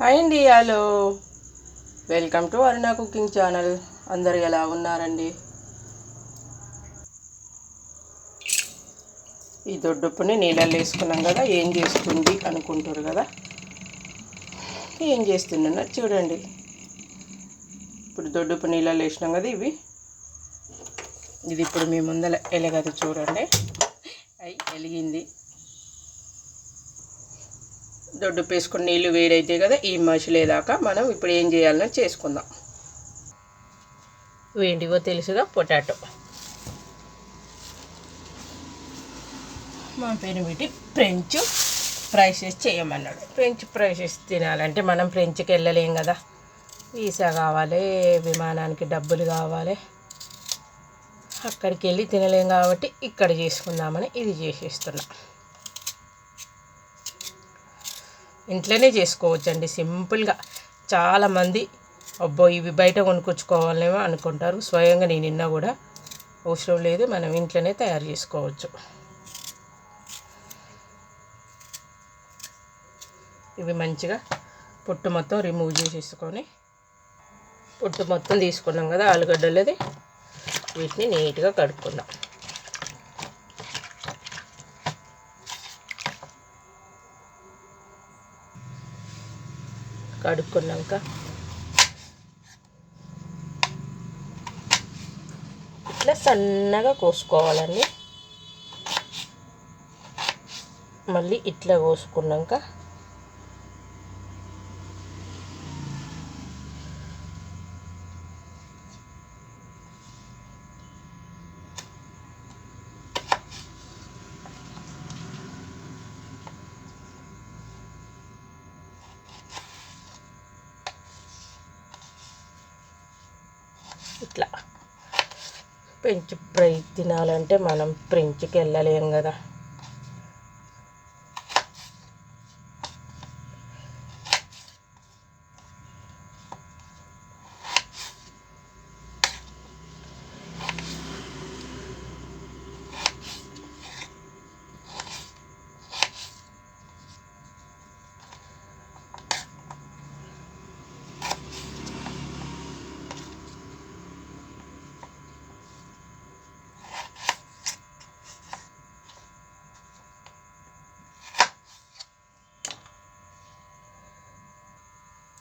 Hi అండి hello. Welcome to Aruna cooking channel. అందరు ఎలా ఉన్నారండి? ఈ దొడ్డుప్పుని నీళ్ళల్లో వేసుకున్నాం కదా ఏం చేస్తుంది అనుకుంటారు కదా? ఏం చేస్తుందన్న చూడండి. ఇప్పుడు దొడ్డుప్పు నీళ్ళల్లో వేసినాం కదా ఇవి. ఇది ఇప్పుడు మీ ముందర ఎలగదు చూడండి. అయి ఎలిగింది. దొడ్డు పేసుకుని నీళ్ళు వేడైతే కదా ఈ మసిలేదాకా మనం ఇప్పుడు ఏం చేయాలని చేసుకుందాం. వేండివో తెలుసుగా పొటాటో. మా పేరు పెట్టి ఫ్రెంచ్ ఫ్రైసెస్ చేయమన్నాడు. ఫ్రెంచ్ ఫ్రైసెస్ తినాలంటే మనం ఫ్రెంచ్కి వెళ్ళలేం కదా. వీసా కావాలి విమానానికి డబ్బులు కావాలి. అక్కడికి వెళ్ళి తినలేం కాబట్టి ఇక్కడ చేసుకుందామని ఇది చేసేస్తున్నా. ఇంట్లోనే చేసుకోవచ్చండి సింపుల్గా. చాలామంది అబ్బో ఇవి బయట కొనుక్కొచ్చుకోవాలేమో అనుకుంటారు. స్వయంగా నేను నిన్న కూడా అవసరం లేదు మనం ఇంట్లోనే తయారు చేసుకోవచ్చు. ఇవి మంచిగా పొట్టు మొత్తం రిమూవ్ చేసేసుకొని పొట్టు మొత్తం తీసుకున్నాం కదా ఆలుగడ్డలది వీటిని నీట్గా కడుక్కుందాం కడుక్కున్నాక. ఇట్లా సన్నగా కోసుకోవాలండి. మళ్ళీ ఇట్లా కోసుకున్నాక ఇట్లా. ఫ్రెంచ్ ఫ్రై తినాలంటే మనం ఫ్రెంచ్కి వెళ్ళలేం కదా.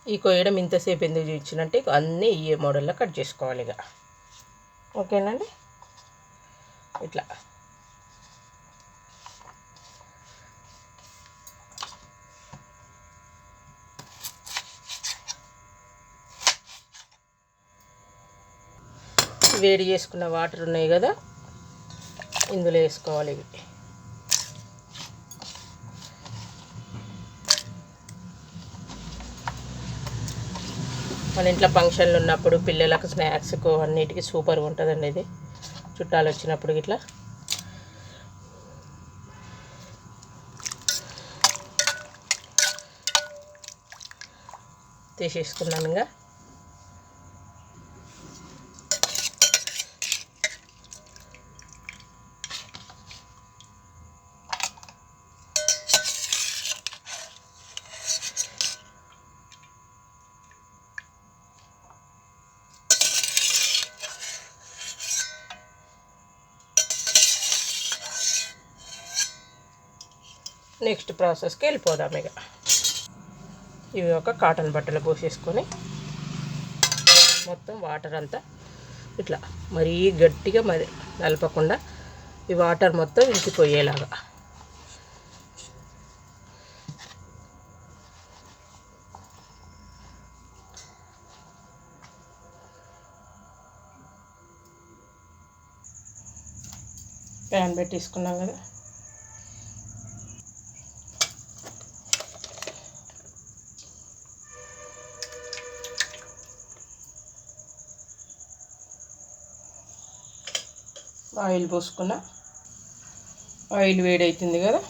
ఈ కొయ్యడం ఇంతసేపు ఎందుకు చూపించినంటే అన్నీ ఈ మోడల్లో కట్ చేసుకోవాలి ఇక. ఓకేనండి? ఇట్లా. వేడి చేసుకున్న వాటర్ ఉన్నాయి కదా ఇందులో వేసుకోవాలి. ఇవి మన ఇంట్లో ఫంక్షన్లు ఉన్నప్పుడు పిల్లలకు స్నాక్స్కు అన్నిటికీ సూపర్గా ఉంటుందండి ఇది. చుట్టాలు వచ్చినప్పుడు ఇట్లా తీసేసుకున్నాను ఇంకా నెక్స్ట్ ప్రాసెస్కి వెళ్ళిపోదాం ఇక. ఇవి ఒక కాటన్ బట్టలు పోసేసుకొని మొత్తం వాటర్ అంతా ఇట్లా మరీ గట్టిగా మరి నలపకుండా ఈ వాటర్ మొత్తం ఇంకిపోయేలాగా ప్యాన్ పెట్టేసుకున్నాం కదా. ఆయిల్ పోసుకున్న. ఆయిల్ వేడవుతుంది కదా.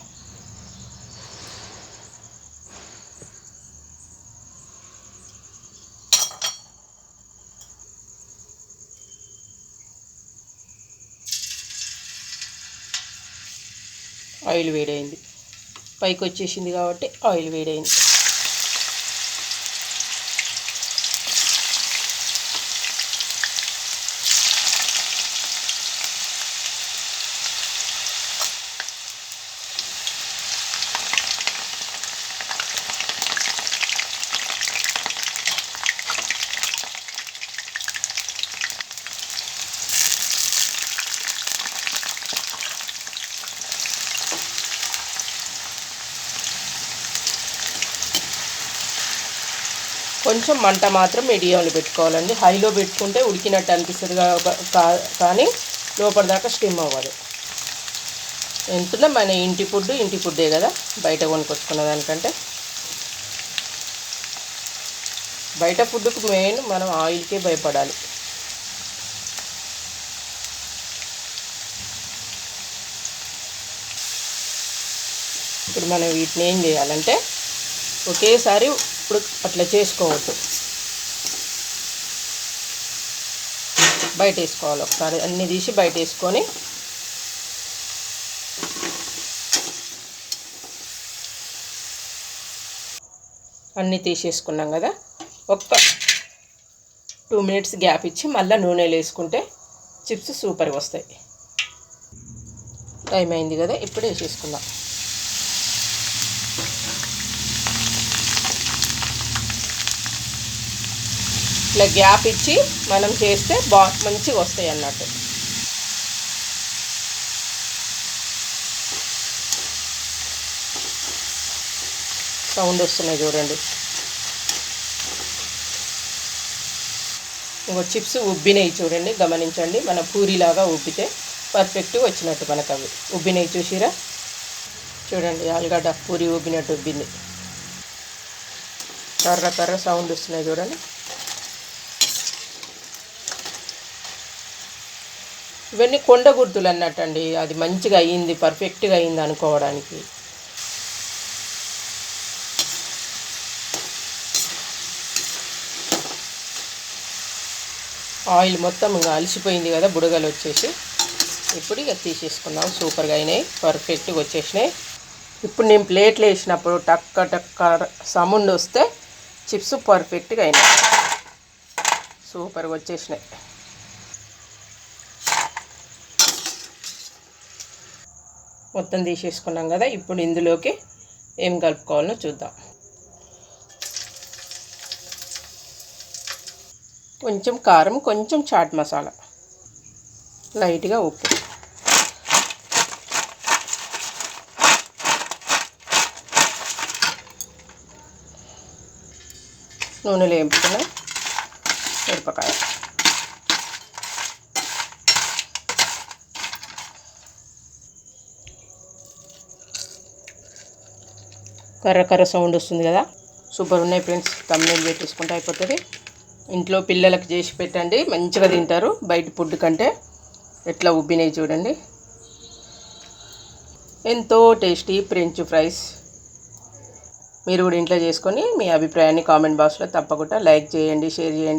ఆయిల్ వేడైంది. పైకి వచ్చేసింది కాబట్టి ఆయిల్ వేడైంది. కొంచెం మంట మాత్రం మీడియంలో పెట్టుకోవాలండి. హైలో పెట్టుకుంటే ఉడికినట్టు అనిపిస్తుంది కానీ లోపల దాకా స్టిమ్ అవ్వదు. ఎంతున్నా మన ఇంటి ఫుడ్ ఇంటి ఫుడ్డే కదా బయట కొనుక్కొచ్చుకున్న దానికంటే. బయట ఫుడ్కు మెయిన్ మనం ఆయిల్కే భయపడాలి. ఇప్పుడు మనం వీటిని ఏం చేయాలంటే ఒకేసారి ఇప్పుడు అట్లా చేసుకోవద్దు. బయట వేసుకోవాలి ఒకసారి. అన్నీ తీసి బయట వేసుకొని అన్నీ తీసేసుకున్నాం కదా. ఒక్క టూ మినిట్స్ గ్యాప్ ఇచ్చి మళ్ళీ నూనెలో వేసుకుంటే చిప్స్ సూపర్గా వస్తాయి. టైం అయింది కదా ఇప్పుడు వేసేసుకుందాం. ఇట్లా గ్యాప్ ఇచ్చి మనం చేస్తే బా మంచిగా వస్తాయి అన్నట్టు. సౌండ్ వస్తున్నాయి చూడండి. ఇంకో చిప్స్ ఉబ్బినాయి చూడండి గమనించండి. మన పూరిలాగా ఉబ్బితే పర్ఫెక్ట్గా వచ్చినట్టు మనకు అవి ఉబ్బినాయి చూసిరా? చూడండి ఆలుగడ్డ పూరి ఉబ్బినట్టు ఉబ్బింది. కర్ర కర్ర సౌండ్ వస్తున్నాయి చూడండి. ఇవన్నీ కొండ గుర్తులు అన్నట్టండి. అది మంచిగా అయ్యింది పర్ఫెక్ట్గా అయ్యింది అనుకోవడానికి. ఆయిల్ మొత్తం ఇంకా అలసిపోయింది కదా బుడగలు వచ్చేసి. ఇప్పుడు ఇక తీసేసుకున్నాం సూపర్గా అయినాయి పర్ఫెక్ట్గా వచ్చేసినాయి. ఇప్పుడు నేను ప్లేట్లు వేసినప్పుడు టక్క టక్క సౌండ్ వస్తే చిప్స్ పర్ఫెక్ట్గా అయినాయి. సూపర్గా వచ్చేసినాయి. మొత్తం తీసేసుకున్నాం కదా ఇప్పుడు ఇందులోకి ఏం కలుపుకోవాలో చూద్దాం. కొంచెం కారం కొంచెం చాట్ మసాలా. లైట్గా ఉప్పు నూనెలో వేపుకున్న మిరపకాయ. కర్ర కర్ర సౌండ్ వస్తుంది కదా? సూపర్ ఉన్నాయి ఫ్రెండ్స్. తమ్ముళ్ళు పెట్టేసుకుంటే అయిపోతుంది. ఇంట్లో పిల్లలకు చేసి పెట్టండి. మంచిగా తింటారు. బయట ఫుడ్ కంటే ఎట్లా ఉబ్బినాయి చూడండి. ఎంతో టేస్టీ ఫ్రెంచ్ ఫ్రైస్. మీరు కూడా ఇంట్లో చేసుకొని మీ అభిప్రాయాన్ని కామెంట్ బాక్స్లో తప్పకుండా లైక్ చేయండి షేర్ చేయండి.